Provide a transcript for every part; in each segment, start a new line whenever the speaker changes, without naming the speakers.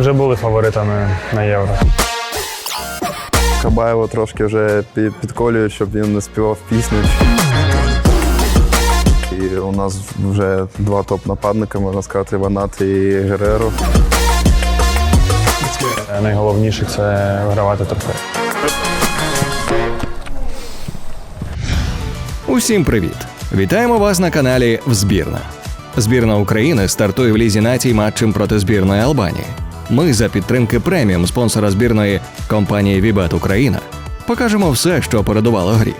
Вже були фаворитами на євро.
Кабаєва трошки вже пі- підколює, щоб він не співав пісню. І у нас вже два топ-нападника, можна сказати, Ванат і Гереро.
Найголовніше це вигравати трофей.
Усім привіт! Вітаємо вас на каналі Взбірна. Збірна України стартує в лізі націй матчем проти збірної Албанії. Ми за підтримки преміум спонсора збірної компанії Вібет Україна покажемо все, що передувало грі.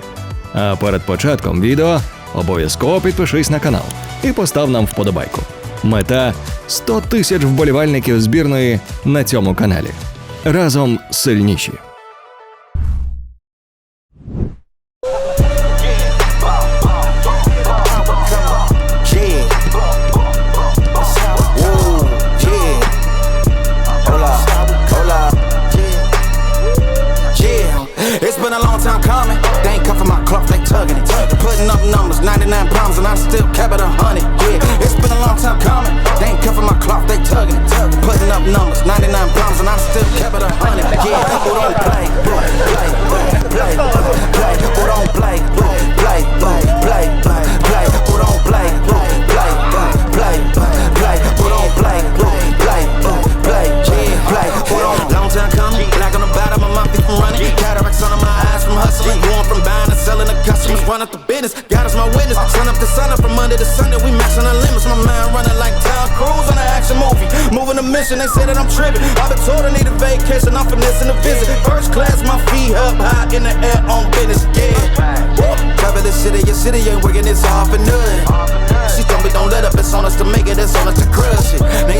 А перед початком відео обов'язково підпишись на канал і постав нам вподобайку. Мета 100 тисяч вболівальників збірної на цьому каналі. Разом сильніші.
They say that I'm tripping. I've been told I need a vacation. I'm finessing a visit. First class, my feet up high in the air on business. Yeah. Travel the city, your city ain't working. It's all for nothing. She told me don't let up. It's on us to make it. It's on us to crush it. Now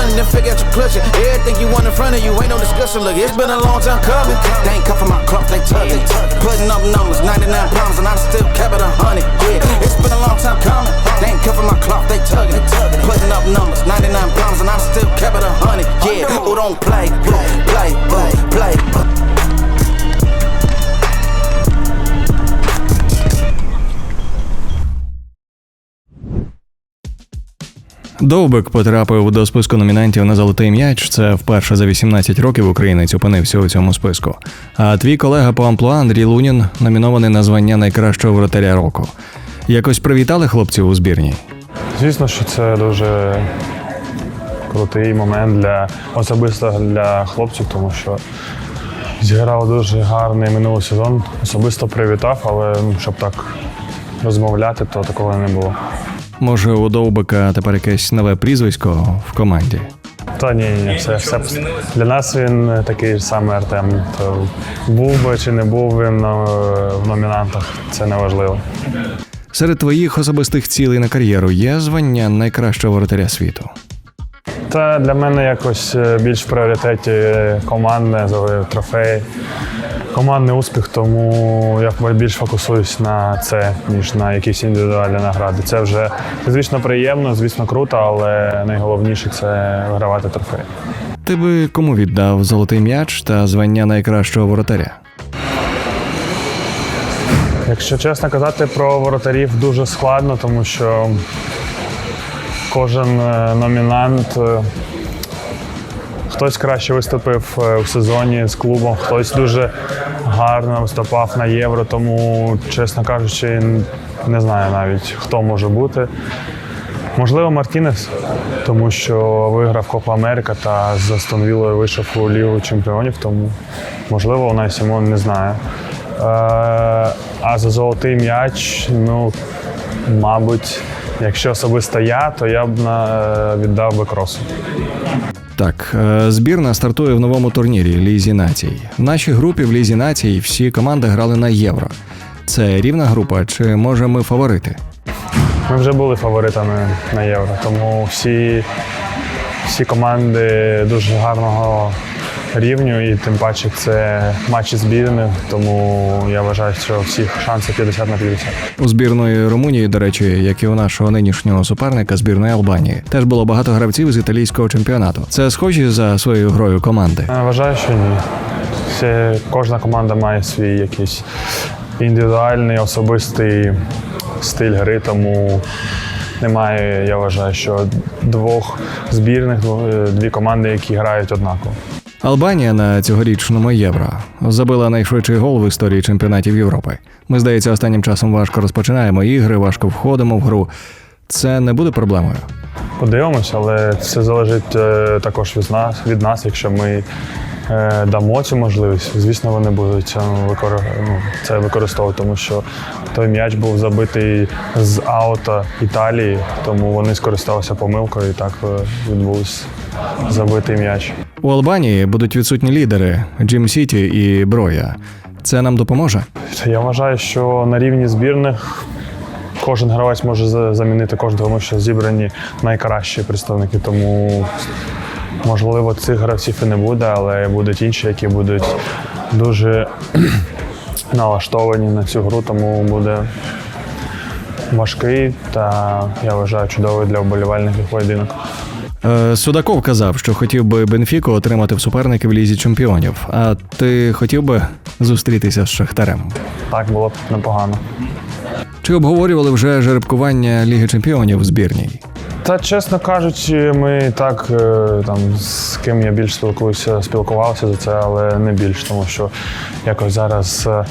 nothing, then figure out your clutching. Everything you want in front of you ain't no discussion. Look, it's been a long time coming. They ain't cuffing my cloth, they tugging. Putting up numbers, 99 pounds, and I still kept it a hundred. Yeah, it's been a long time coming. They ain't cuffing my cloth, they tugging. Putting up numbers, 99 pounds, and I still kept it a hundred. Yeah, who don't play, play, play, play, play.
Довбик потрапив до списку номінантів на золотий м'яч. Це вперше за 18 років українець опинився у цьому списку. А твій колега по амплуа Андрій Лунін номінований на звання найкращого вратаря року. Якось привітали хлопців у збірній.
Звісно, що це дуже крутий момент для особисто для хлопців, тому що зіграв дуже гарний минулий сезон. Особисто привітав, але ну, щоб так розмовляти, то такого не було.
Може, у Довбика тепер якесь нове прізвисько в команді.
Та ні, ні, все, все для нас він такий ж самий Артем. То був би чи не був він е, в номінантах, це не важливо.
Серед твоїх особистих цілей на кар'єру є звання найкращого воротаря світу.
Та для мене якось е, більш в пріоритеті командне трофей, командний успіх, тому я більш фокусуюсь на це, ніж на якісь індивідуальні награди. Це вже звісно приємно, звісно, круто, але найголовніше це вигравати трофей.
Ти би кому віддав золотий м'яч та звання найкращого воротаря?
Якщо чесно казати про воротарів, дуже складно, тому що кожен е, номінант. Е, Хтось краще виступив е, в сезоні з клубом, хтось дуже гарно виступав на євро, тому, чесно кажучи, не знаю навіть, хто може бути. Можливо, Мартінес, тому що виграв Копа Америка та з Астон Віллою вийшов у Лігу чемпіонів, тому можливо, Унай Сімон не знаю. Е, а за золотий м'яч, ну, мабуть, якщо особисто я, то я б е, віддав би кросу.
Так, е, збірна стартує в новому турнірі Лізі націй. В нашій групі в Лізі націй всі команди грали на євро. Це рівна група, чи може ми фаворити?
Ми вже були фаворитами на євро, тому всі, всі команди дуже гарного рівню, і тим паче це матчі збірних, тому я вважаю, що всіх шанси 50 на 50.
У збірної Румунії, до речі, як і у нашого нинішнього суперника збірної Албанії, теж було багато гравців з італійського чемпіонату. Це схожі за своєю грою команди.
Я Вважаю, що ні. Всі, кожна команда має свій якийсь індивідуальний особистий стиль гри, тому немає, я вважаю, що двох збірних, е, дві команди, які грають однаково.
Албанія на цьогорічному євро забила найшвидший гол в історії чемпіонатів Європи. Ми, здається, останнім часом важко розпочинаємо ігри, важко входимо в гру. Це не буде проблемою.
Подивимося, але це залежить е, також від нас, від нас, якщо ми дамо цю можливість. Звісно, вони будуть е, викор... ну, це використовувати, тому що той м'яч був забитий з аута Італії, тому вони скористалися помилкою і так е, відбувся забитий м'яч.
У Албанії будуть відсутні лідери Джим Сіті і Броя. Це нам допоможе.
Я вважаю, що на рівні збірних кожен гравець може замінити кожного, тому що зібрані найкращі представники. Тому можливо цих гравців і не буде, але будуть інші, які будуть дуже налаштовані на цю гру, тому буде важкий та я вважаю чудовий для вболівальників поєдинок.
Е, Судаков казав, що хотів би Бенфіку отримати в суперники в лізі чемпіонів. А ти хотів би зустрітися з Шахтарем?
Так було б непогано.
Чи обговорювали вже жеребкування Ліги Чемпіонів в збірній?
Та чесно кажучи, ми так е, там з ким я більш спілкуюся, спілкувався за це, але не більш, тому що якось зараз е,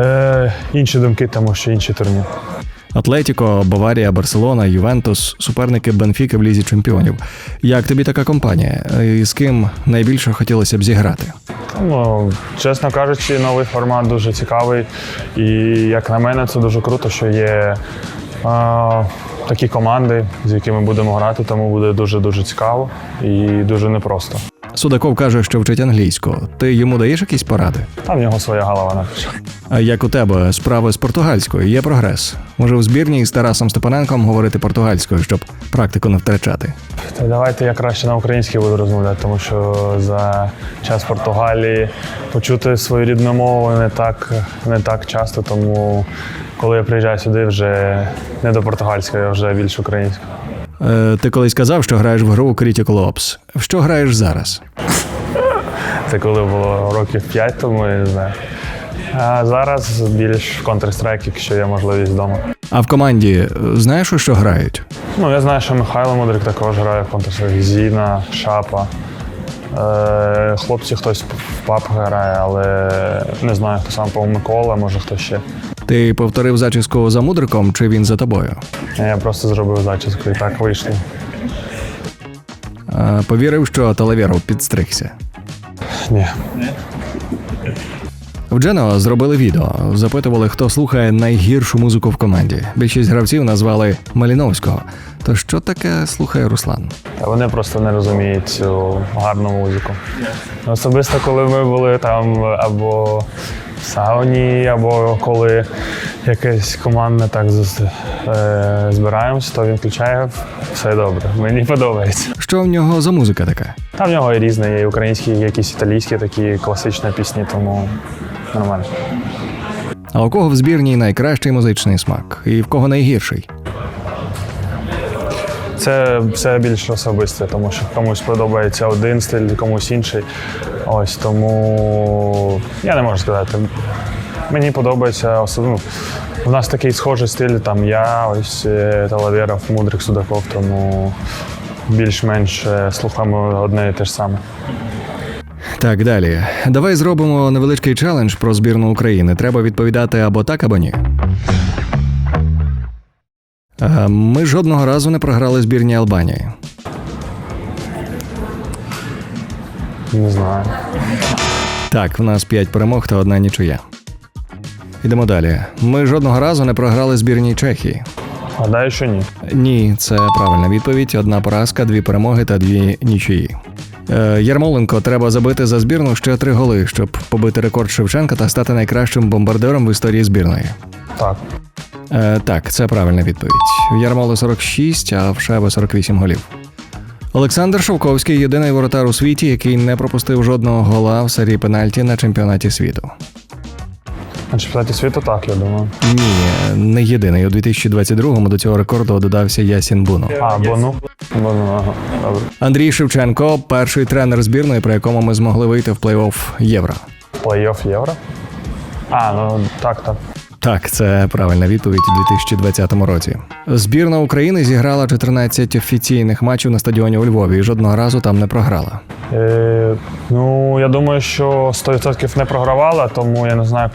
е, інші думки, тому що інші турніри.
Атлетіко, Баварія, Барселона, Ювентус, суперники Бенфіки в лізі чемпіонів. Як тобі така компанія? І з ким найбільше хотілося б зіграти?
Ну, чесно кажучи, новий формат дуже цікавий. І як на мене, це дуже круто, що є такі команди, з якими будемо грати, тому буде дуже дуже цікаво і дуже непросто.
Судаков каже, що вчить англійську. Ти йому даєш якісь поради?
Там в нього своя голова напише.
А як у тебе справи з португальською? Є прогрес? Може, в збірній з Тарасом Степаненком говорити португальською, щоб практику не втрачати?
Та давайте я краще на українській буду розмовляти, тому що за час Португалії почути свою рідну мову не так, не так часто. Тому коли я приїжджаю сюди, вже не до португальської, а вже більш українською.
Е, ти колись казав, що граєш в гру Critical Ops. В що граєш зараз?
Це коли було років 5 тому, я не знаю. А зараз більш в Counter-Strike, якщо є можливість вдома.
А в команді е, знаєш, у що грають?
Ну, я знаю, що Михайло Мудрик також грає в Counter-Strike, Зіна, Шапа. Е, хлопці хтось в пап грає, але не знаю, хто сам по Микола, може хто ще.
Ти повторив зачіску за мудриком, чи він за тобою?
Я просто зробив зачіску і так вийшло.
Повірив, що Талавєров підстригся.
Ні.
В Джено зробили відео, запитували, хто слухає найгіршу музику в команді. Більшість гравців назвали Маліновського. То що таке слухає Руслан?
Та Вони просто не розуміють цю гарну музику. Особисто, коли ми були там або в сауні, або коли якесь командне так е, збираємося, то він включає все добре. Мені подобається.
Що в нього за музика така?
Там в нього і різне, є і українські, якісь італійські такі класичні пісні, тому нормально.
А у кого в збірній найкращий музичний смак? І в кого найгірший?
Це все більш особисте, тому що комусь подобається один стиль, комусь інший. Ось тому я не можу сказати. Мені подобається особливо. У нас такий схожий стиль, там я, ось е, Талавєров, Мудрик, Судаков, тому більш-менш е, слухаємо одне і те ж саме.
Так, далі. Давай зробимо невеличкий челендж про збірну України. Треба відповідати або так, або ні. Е, Ми жодного разу не програли збірні Албанії.
Не знаю.
Так, в нас 5 перемог та одна нічия. Ідемо далі. Ми жодного разу не програли збірній Чехії.
Гадаю, що ні.
Ні, це правильна відповідь. Одна поразка, дві перемоги та дві нічиї. Е, Ярмоленко треба забити за збірну ще три голи, щоб побити рекорд Шевченка та стати найкращим бомбардиром в історії збірної.
Так.
Е, так, це правильна відповідь. В Ярмоли 46, а в Шеби 48 голів. Олександр Шовковський єдиний воротар у світі, який не пропустив жодного гола в серії пенальті на чемпіонаті світу.
На чемпіонаті світу так, я думаю.
Ні, не єдиний. У 2022-му до цього рекорду додався Ясін Буно.
А, Бону? Бону, ага, добре.
Андрій Шевченко, перший тренер збірної, при якому ми змогли вийти в плей-офф Євро.
Плей-офф Євро? А, ну так, так.
Так, це правильна відповідь у 2020 році. Збірна України зіграла 14 офіційних матчів на стадіоні у Львові і жодного разу там не програла.
Е, ну, я думаю, що 100% не програвала, тому я не знаю,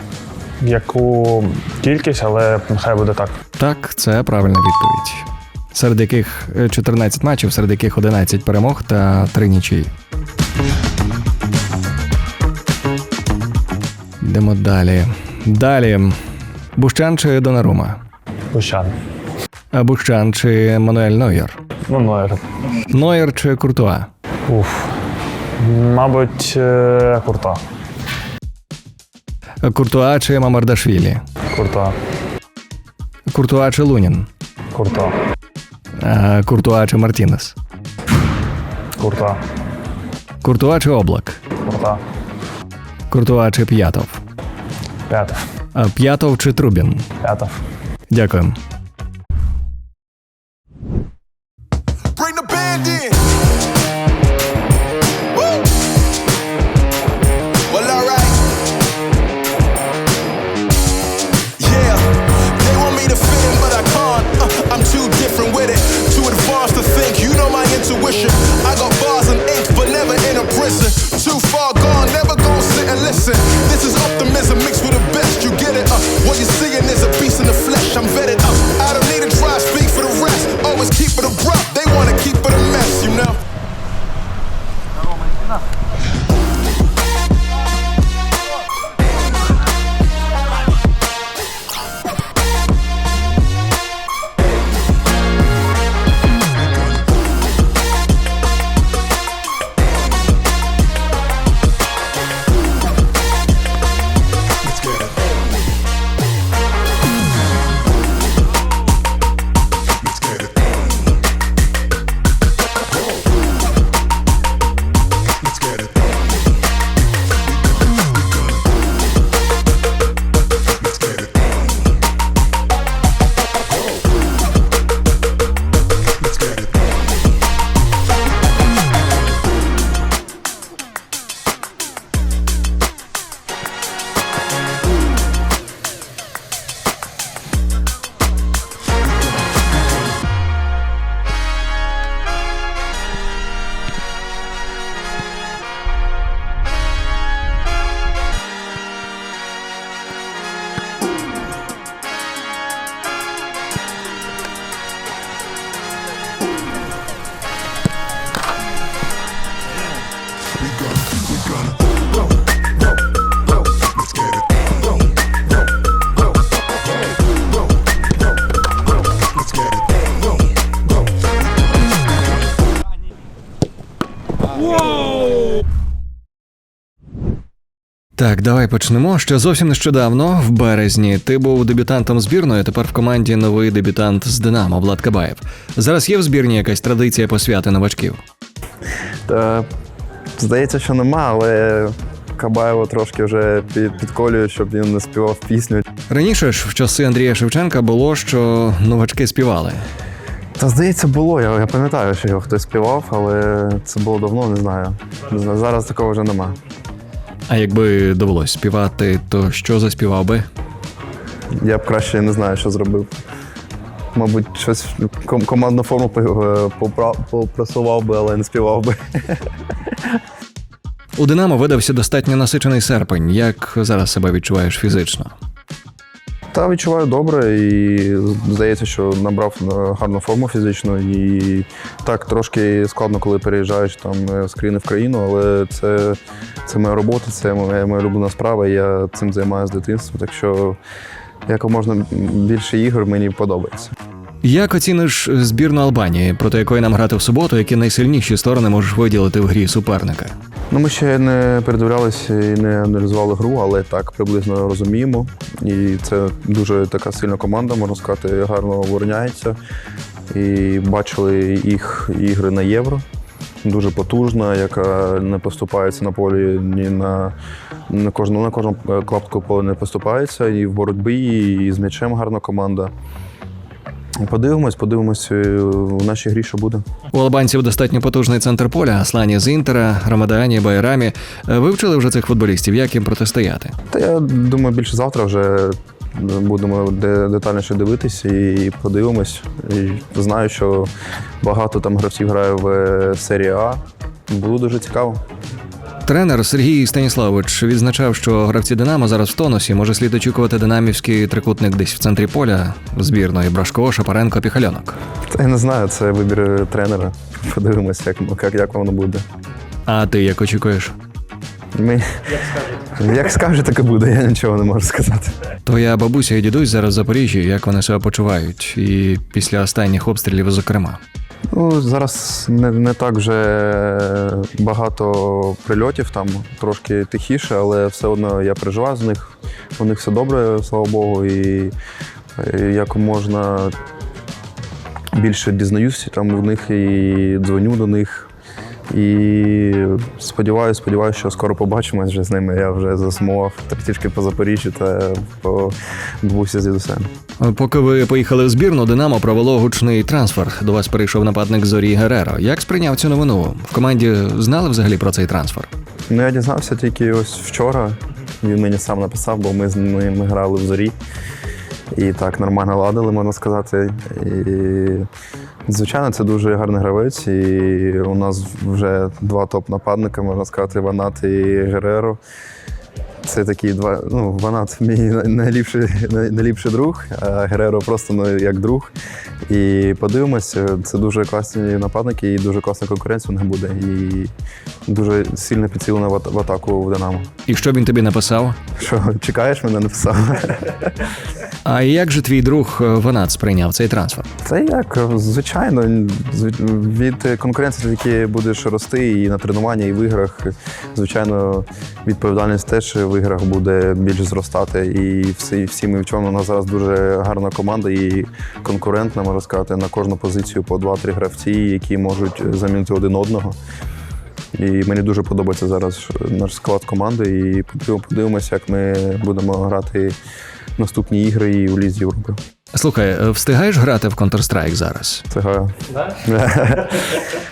яку кількість, але нехай буде так.
Так, це правильна відповідь. Серед яких е, 14 матчів, серед яких 11 перемог та 3 нічиї. Йдемо далі. Далі. Бущан чи Донарума?
Пущан.
А Бущан чи Мануель Нойер?
Ну, Нойер.
Нойер чи Куртуа?
Уф. Мабуть, е, Курта.
Куртуа чи Мамардашвілі?
Курта.
Куртуа чи Лунін?
Курта.
А Куртуа чи Мартінес?
Курта.
Куртуа чи Облак?
Курта.
Куртуа чи П'ятов?
П'ята.
П'ятов чи Трубін?
П'ятов.
Дякую. Так, давай почнемо. Ще зовсім нещодавно, в березні, ти був дебютантом збірної. Тепер в команді новий дебютант з Динамо Влад Кабаєв. Зараз є в збірні якась традиція посвяти новачків.
Та, здається, що нема, але Кабаєва трошки вже під- підколює, щоб він не співав пісню.
Раніше ж в часи Андрія Шевченка було, що новачки співали.
Та здається, було. Я, я пам'ятаю, що його хтось співав, але це було давно, не знаю. Не знаю. Зараз такого вже нема.
А якби довелось співати, то що заспівав би?
Я б краще не знаю, що зробив. Мабуть, щось ком- командну форму е, попра- попрасував би, але не співав би.
У Динамо видався достатньо насичений серпень. Як зараз себе відчуваєш фізично?
Та відчуваю добре і здається, що набрав е, гарну форму фізичну. І так, трошки складно, коли переїжджаєш там е, з країни в країну, але це, це моя робота, це моя, моя улюблена справа. Я цим займаюся з дитинства. Так що як можна більше ігор мені подобається.
Як оціниш збірну Албанії, проти якої нам грати в суботу, які найсильніші сторони можеш виділити в грі суперника?
Ну, ми ще не передивлялися і не аналізували гру, але так приблизно розуміємо. І це дуже така сильна команда, можна сказати, гарно обороняється. І бачили їх ігри на євро. Дуже потужна, яка не поступається на полі ні на, на кожну на кожну клаптку поля не поступається. І в боротьбі, і з м'ячем гарна команда. Подивимось, подивимось е, у нашій грі, що буде.
У албанців достатньо потужний центр поля, Аслані з Інтера, Рамадані, Байрамі. Е, Вивчили вже цих футболістів, як їм протистояти.
Та я думаю, більше завтра вже будемо детальніше дивитись і подивимось. І знаю, що багато там гравців грає в е, серії А. Було дуже цікаво.
Тренер Сергій Станіславович відзначав, що гравці Динамо зараз в тонусі. Може слід очікувати динамівський трикутник десь в центрі поля збірної Брашко, Шапаренко, Піхальонок.
Та я не знаю, це вибір тренера. Подивимось, як, як, як воно буде.
А ти як очікуєш?
Ми... Як скаже, так і буде, я нічого не можу сказати.
Твоя бабуся і дідусь зараз в Запоріжжі, як вони себе почувають, і після останніх обстрілів, зокрема.
Ну, зараз не, не так вже багато прильотів, там трошки тихіше, але все одно я переживаю з них. У них все добре, слава Богу, і е, як можна більше дізнаюся там в них і дзвоню до них. І сподіваюся, сподіваюся, що скоро побачимось вже з ними. Я вже засумував трішки по Запоріжжю та по бабусі з дідусем.
Поки ви поїхали в збірну, Динамо провело гучний трансфер. До вас перейшов нападник Зорі Гереро. Як сприйняв цю новину? В команді знали взагалі про цей трансфер?
Ну, я дізнався тільки ось вчора. Він мені сам написав, бо ми з ним грали в зорі. І так нормально ладили, можна сказати. І, звичайно, це дуже гарний гравець. І у нас вже два топ-нападника, можна сказати, Ванат і Гереро. Це такі два. Ну, Ванат мій найліпший, найліпший друг, а Гереро просто ну, як друг. І подивимося, це дуже класні нападники і дуже класна конкуренція у них буде. І дуже сильно підсилена в в атаку в Динамо.
І що він тобі написав?
Що, чекаєш мене, написав?
А як же твій друг е, Ванат сприйняв цей трансфер?
Це як, звичайно, від конкуренції тільки будеш рости і на тренуванні, і в іграх. Звичайно, відповідальність теж в іграх буде більш зростати. І всі, всі ми в чому у нас зараз дуже гарна команда і конкурентна, можна сказати, на кожну позицію по 2-3 гравці, які можуть замінити один одного. І мені дуже подобається зараз наш склад команди. І подивимося, як ми будемо грати наступні ігри і у Лізі Європи.
Слухай, е, встигаєш грати в Counter-Strike зараз?
Га-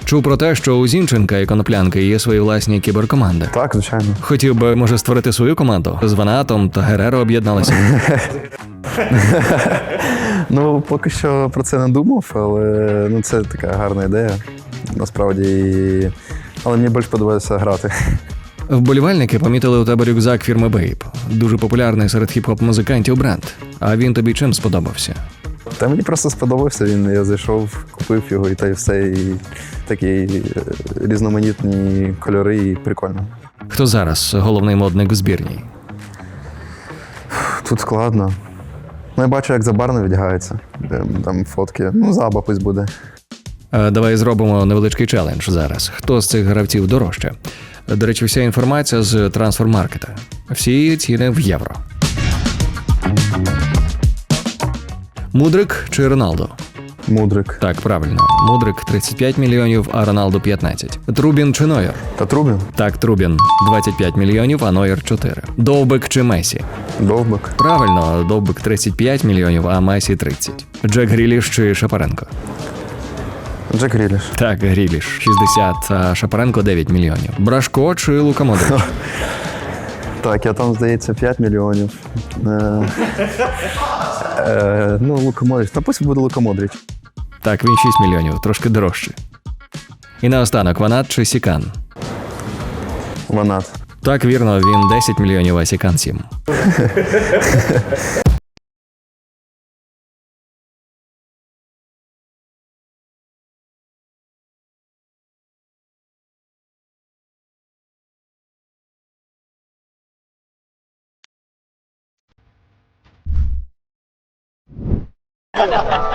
Чув про те, що у Зінченка і Коноплянки є свої власні кіберкоманди.
Так, звичайно.
Хотів би, може, створити свою команду з Ванатом та Гереро об'єдналися.
Ну, поки що про це не думав, але ну, це така гарна ідея. Насправді. Але мені більш подобається грати.
Вболівальники помітили у тебе рюкзак фірми Bape. Дуже популярний серед хіп-хоп музикантів бренд. А він тобі чим сподобався?
Та мені просто сподобався він. Я зайшов, купив його і та й все. І такі е, різноманітні кольори, і прикольно.
Хто зараз головний модник в збірній?
Тут складно. Ну, я бачу, як забарно віддягається. Там, там фотки. Ну, заба пусть буде.
Е, Давай зробимо невеличкий челендж зараз. Хто з цих гравців дорожче? До речі, вся інформація з трансфермаркета. Всі ціни в євро. Мудрик чи Роналдо?
Мудрик.
Так, правильно. Мудрик 35 мільйонів, а Роналдо 15. Трубін чи Нойер?
Та Трубін?
Так, Трубін 25 мільйонів, а Нойер 4. Довбик чи Месі?
Довбик.
Правильно, Довбик 35 мільйонів, а Месі 30. Джек Гріліш чи Шапаренко?
Джек Ріліш.
Так, Гріліш 60, а Шапаренко 9 мільйонів. Брашко чи Лука Модрич?
Так, я там, здається, 5 мільйонів. Е, е, ну, Лука Модрич. Та пусть буде Лука Модрич.
Так, він 6 мільйонів, трошки дорожче. І наостанок Ванат чи Сікан?
Ванат.
Так, вірно, він 10 мільйонів, а Сікан 7. Ha ha ha!